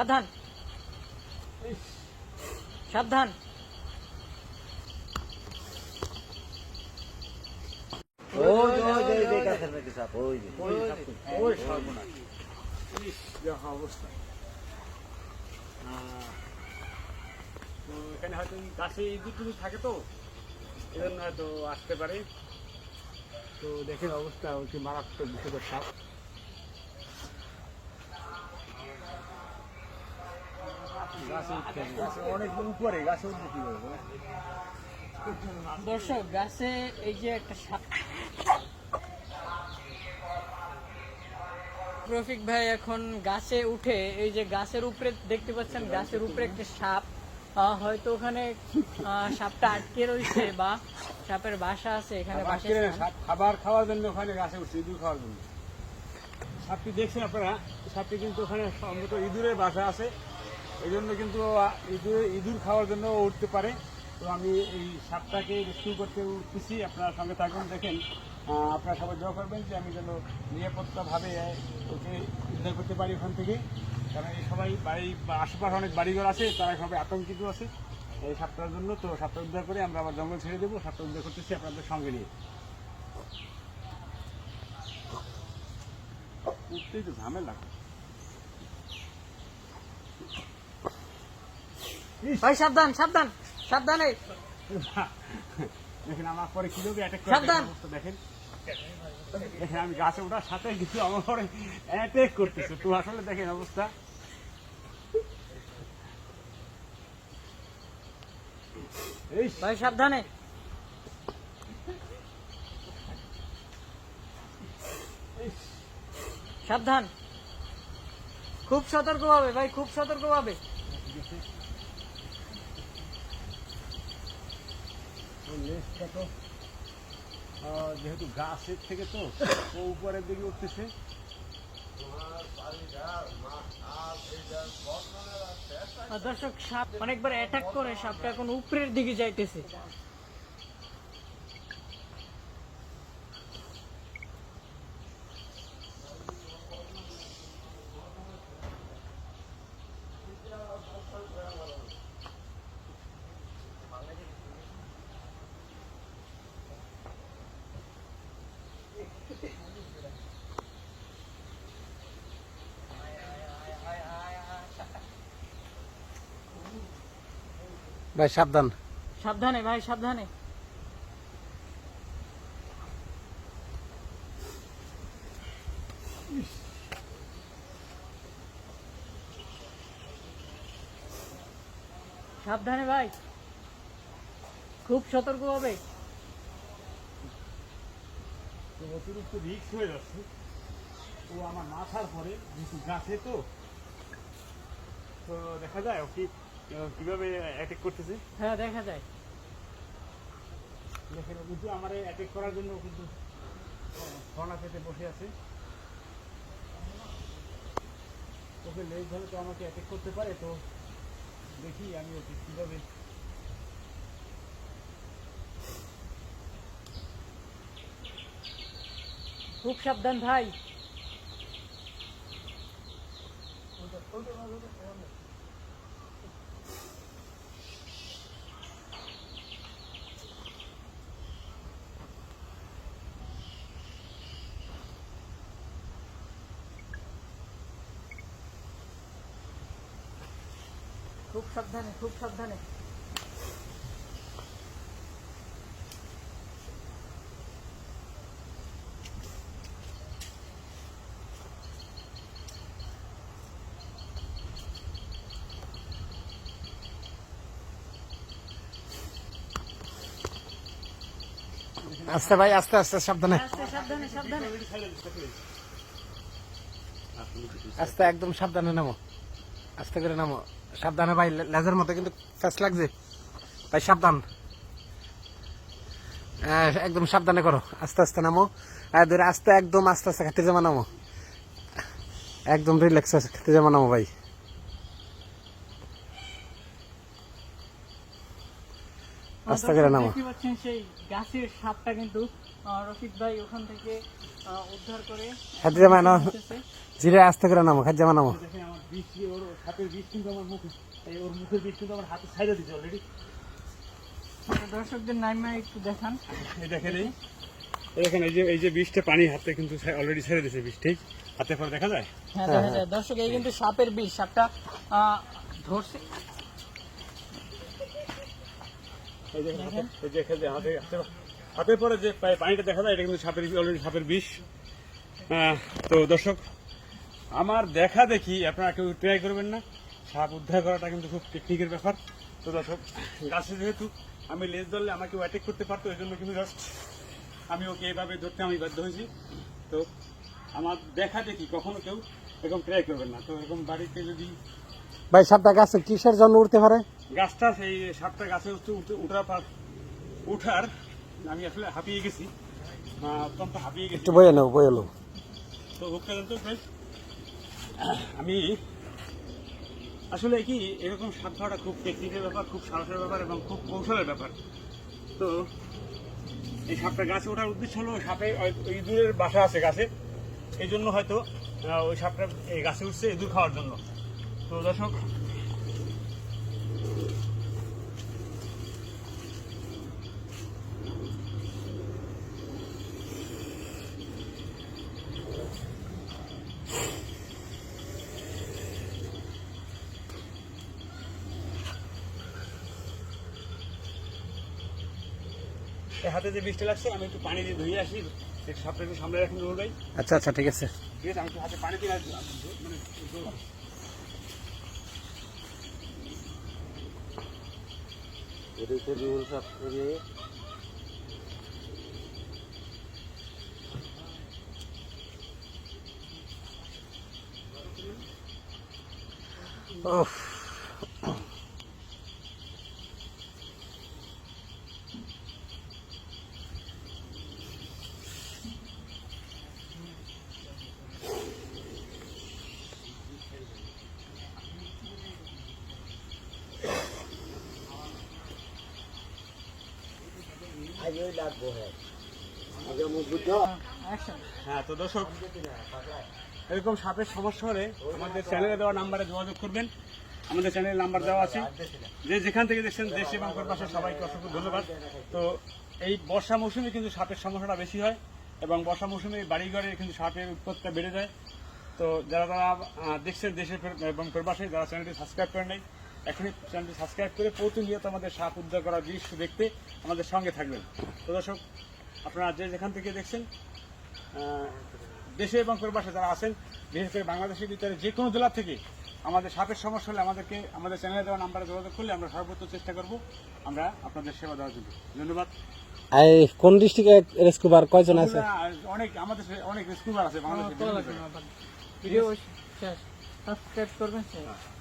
সাবধান সাবধান এখানে হয়তো গাছে ইঁদুর থাকে তো এজন্য হয়তো আসতে পারে তো দেখেন অবস্থা হচ্ছে মারাত্মক বিষয় সাপ গাছে উঠতে হবে। গাছে অনেক উপরে গাছে উঠবে কীভাবে বলো? দর্শক গাছে এই যে একটা সাপ রফিক ভাই এখন গাছে উঠে এই যে গাছের উপরে দেখতে পাচ্ছেন গাছের উপরে একটা সাপ হয়তো ওখানে সাপটা আটকে রয়েছে বা সাপের বাসা আছে এখানে খাবার খাওয়ার জন্য ওখানে গাছে উঠছে ইঁদুর খাওয়ার জন্য। সাপটি দেখছেন আপনারা? সাপটি কিন্তু ওখানে সম্ভবত ইঁদুরের বাসা আছে। এই জন্য কিন্তু ইঁদুর ইঁদুর খাওয়ার জন্য উঠতে পারে। তো আমি এই সাপটাকে রেস্কিউ করতে উঠতেছি। আপনার সঙ্গে থাকুন, দেখেন। আপনারা সবাই দোয়া করবেন যে আমি যেন নিরাপত্তাভাবে ওকে উদ্ধার করতে পারি ওখান থেকে। কারণ এই সবাই বাড়ি আশেপাশে অনেক বাড়িঘর আছে, তারা সবাই আতঙ্কিত আছে এই সাপটার জন্য। তো সাপটা উদ্ধার করে আমরা আবার জঙ্গল ছেড়ে দেবো। সাপটা উদ্ধার করতেছি আপনাদের সঙ্গে নিয়ে। উঠতেই তো ঝামেলা। ভাই সাবধান সাবধান সাবধানে। দেখেন আমার পরে কীভাবে অ্যাটাক করে সাবধান। দেখেন। দেখেন আমি গাছে ওঠার সাথে কিছু আমার পরে অ্যাটাক করতেছে। তো আসলে দেখেন অবস্থা। এই ভাই সাবধানে। সাবধান। খুব সতর্কভাবে ভাই খুব সতর্কভাবে ওই লেজটা তো যেহেতু গাছের থেকে তো, ও উপরের দিকে উঠতেছে। দর্শক, সাপ অনেকবার অ্যাটাক করে, সাপটা এখন উপরের দিকে যাইতেছে। ভাই সাবধান। সাবধানে ভাই সাবধানে। সাবধানে ভাই। খুব সতর্ক হবে। তো অতিরিক্ত রিক্স হয়ে যাচ্ছে। ও আমার মাথার পরে যেহেতু গাছে তো তো দেখা যায় ও কি কীভাবে অ্যাটাক করতেছে? হ্যাঁ দেখা যায়। দেখেন কিন্তু আমার অ্যাটাক করার জন্য কিন্তু ফনা পেতে বসে আছে। ওকে লেজ ধরে তো আমাকে অ্যাটাক করতে পারে তো দেখি আমি ওকে কীভাবে খুব সাবধান ভাই। খুব সাবধানে খুব সাবধানে। আস্তে ভাই আস্তে আস্তে সাবধানে। আস্তে সাবধানে সাবধানে। আস্তে একদম সাবধানে নামো। আস্তে করে নামো। সাবধানে ভাই লেজের মতো কিন্তু ফ্যাস লাগছে। তাই সাবধান। একদম সাবধানে করো। আস্তে আস্তে নামো। আস্তে, একদম আস্তে আস্তে, খেতে জমা নামো। একদম রিল্যাক্স খেতে জমা নামো ভাই। আস্তে করে নামো। দেখতে পাচ্ছেন সেই গাছের সাপটা কিন্তু রফিক ভাই ওখান থেকে উদ্ধার করে খাদ্য জামা নাও জিরে আস্তে করে নামো খাদ্য জামা নামো দেখেন আমার বিষ ওর হাতের বিষ কিন্তু আমার মুখে এই ওর মুখের বিষ কিন্তু আমার হাতে দিচ্ছে অলরেডি দর্শকদের নাইমা একটু দেখান। এই দেখেন এই। এই দেখেন এই যে এই যে বিষটা পানি হাতে কিন্তু অলরেডি ছেড়ে দিয়েছে বিষ ঠিক? হাতে পরে দেখা যায়? হ্যাঁ দেখা যায়। দর্শক এই কিন্তু সাপের বিষ সাপটা আহ, ধরছে। হাতে হাতে পরে যে পানিটা দেখা যায়, এটা কিন্তু সাপের, অলরেডি সাপের বিষ। তো দর্শক, আমার দেখা দেখি আপনারা কেউ ট্রাই করবেন না। সাপ উদ্ধার করাটা কিন্তু খুব টেকনিকের ব্যাপার। তো দর্শক, গাছে যেহেতু আমি লেজ ধরলে আমাকে অ্যাটেক করতে পারতো এই জন্য কিন্তু জাস্ট আমি ওকে এভাবে ধরতে আমি বাধ্য হয়েছি। তো আমার দেখা দেখি কখনো কেউ এরকম ট্রাই করবেন না। তো এরকম বাড়িতে যদি ভাই সাপটা গাছে কিসের জন্য উঠতে পারে? গাছটা সেই সাপটা গাছে উঠার পর উঠার আমি আসলে হাঁপিয়ে গেছি। অত্যন্ত হাঁপিয়ে গেছি। একটু বয়ে নেও বয়ে নেও। তো হুকটা জানতো আমি আসলে কি এরকম সাপ খাওয়াটা খুব টেকনিকের ব্যাপার খুব সাহসের ব্যাপার এবং খুব কৌশলের ব্যাপার। তো এই সাপটা গাছে ওঠার উদ্দেশ্য হলো সাপে ইঁদুরের বাসা আছে গাছে। এই জন্য হয়তো ওই সাপটা এই গাছে উঠছে ইঁদুর খাওয়ার জন্য। তো দর্শক হাতে যে বৃষ্টি লাগছে আমি একটু পানি দিয়ে ধুয়ে আসি সাপটা একটু সামনে রাখুন ভাই। আচ্ছা আচ্ছা ঠিক আছে। ঠিক আছে আমি একটু হাতে পানি দিয়ে। মানে এদিকে রুল ফ্যাক্টরি করে লাগবো হ্যাঁ। হ্যাঁ তো দর্শক এরকম সাপের সমস্যা হলে আমাদের চ্যানেলে দেওয়া নাম্বারে যোগাযোগ করবেন। আমাদের চ্যানেলের নাম্বার দেওয়া আছে। যে যেখান থেকে দেখছেন দেশ এবং পাশে সবাইকে অসংখ্য ধন্যবাদ। তো এই বর্ষা মৌসুমে কিন্তু সাপের সমস্যাটা বেশি হয় এবং বর্ষা মৌসুমে বাড়িঘরে কিন্তু সাপের উৎপাদটা বেড়ে যায়। তো যারা যারা আহ, দেখছেন দেশে এবং প্রবাসে যারা চ্যানেলটি সাবস্ক্রাইব করেন নাই এখনই চ্যানেলটি সাবস্ক্রাইব করে প্রতিনিয়ত আমাদের সাপ উদ্ধার করার দৃশ্য দেখতে আমাদের সঙ্গে থাকবেন। তো দর্শক আপনারা যে যেখান থেকে দেখছেন দেশে এবং প্রবাসে যারা আছেন বিশেষ করে বাংলাদেশের ভিতরে যে কোনো জেলা থেকে আমাদের সাপের সমস্যা হলে আমাদেরকে আমাদের চ্যানেলে দেওয়া নাম্বারে যোগাযোগ করলে আমরা সর্বোচ্চ চেষ্টা করব আমরা আপনাদের সেবা দেওয়ার জন্য। ধন্যবাদ। এই কোন ডিস্ট্রিক্টে রেস্কুবার কয়জন আছে? অনেক আমাদের অনেক স্কুল আছে বাংলাদেশে ভিডিও শেষ। সাবস্ক্রাইব করবেন স্যার